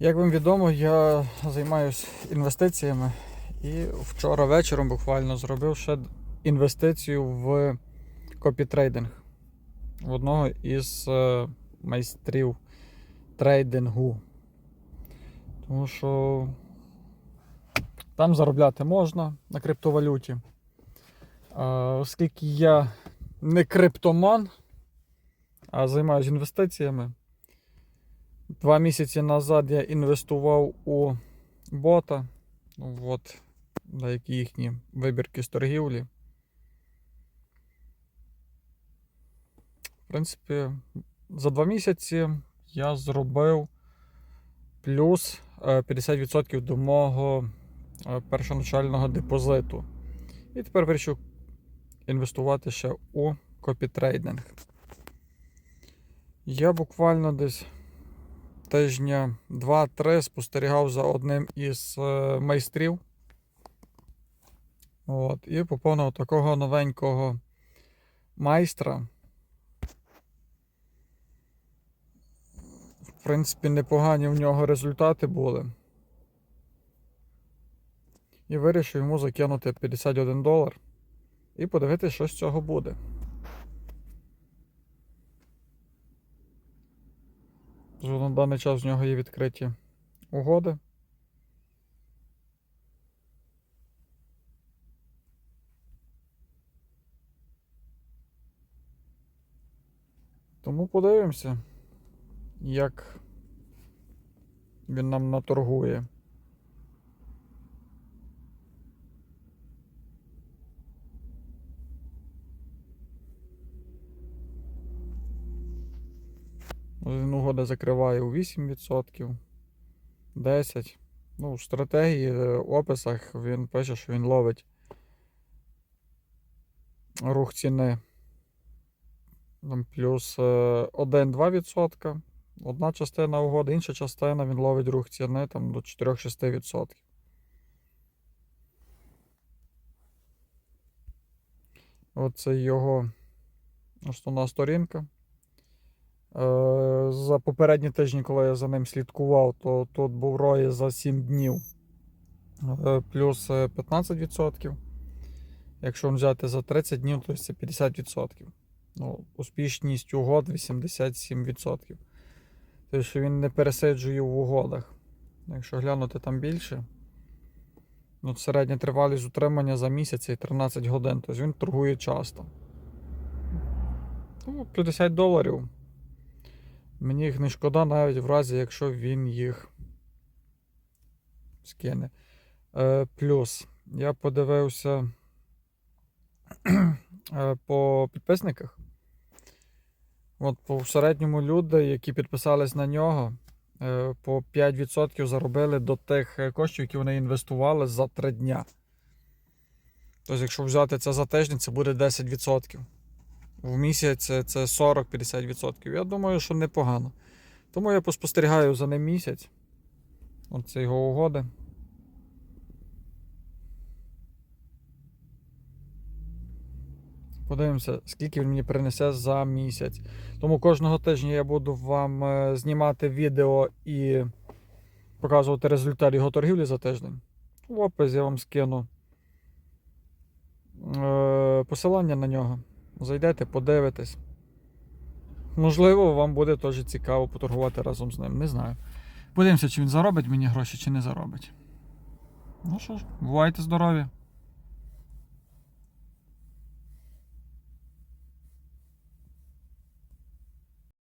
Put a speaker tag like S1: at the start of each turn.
S1: Як вам відомо, я займаюся інвестиціями і вчора вечором буквально зробив ще інвестицію в копітрейдинг в одного із е, майстрів трейдингу. Тому що там заробляти можна на криптовалюті. Оскільки я не криптоман, а займаюся інвестиціями. Два місяці назад я інвестував у бота. Ну, от, деякі їхні вибірки з торгівлі. В принципі, за два місяці я зробив плюс е, 50% до мого е, першоначального депозиту. І тепер вирішив інвестувати ще у копітрейдинг. Я буквально десь тижня 2-3 спостерігав за одним із е, майстрів. От, і поповнив такого новенького майстра. В принципі, непогані в нього результати були. І вирішив йому закинути 51 долар і подивитися, що з цього буде. Вже на даний час в нього є відкриті угоди. Тому подивимося, як він нам наторгує. Угода закриває у 8%, 10%. Ну, в стратегії, е, описах він пише, що він ловить рух ціни плюс е, 1-2%. Одна частина угоди, інша частина він ловить рух ціни там, до 4-6%. Оце його основна сторінка. Е, За попередні тижні, коли я за ним слідкував, то тут був рої за 7 днів е, плюс е, 15%. Якщо взяти за 30 днів, то це 50%. Ну, успішність угод 87%. Тобто, він не пересиджує в угодах. Якщо глянути там більше, ну, середня тривалість утримання за місяць і 13 годин. Тобто він торгує часто. Ну, 50 доларів. Мені їх не шкода, навіть в разі, якщо він їх скине. Е, плюс я подивився е, по підписниках. От по середньому люди, які підписались на нього, е, по 5% заробили до тих е, коштів, які вони інвестували за 3 дня. Тобто, якщо взяти це за тиждень, це буде 10%. В місяць це 40-50%. Я думаю, що непогано. Тому я поспостерігаю за ним місяць. Оце його угоди. Подивимося, скільки він мені принесе за місяць. Тому кожного тижня я буду вам е, знімати відео і показувати результат його торгівлі за тиждень. В опис я вам скину е, посилання на нього. Зайдете, подивитесь. Можливо, вам буде теж цікаво поторгувати разом з ним. Не знаю. Подивимося, чи він заробить мені гроші, чи не заробить. Ну що ж, бувайте здорові!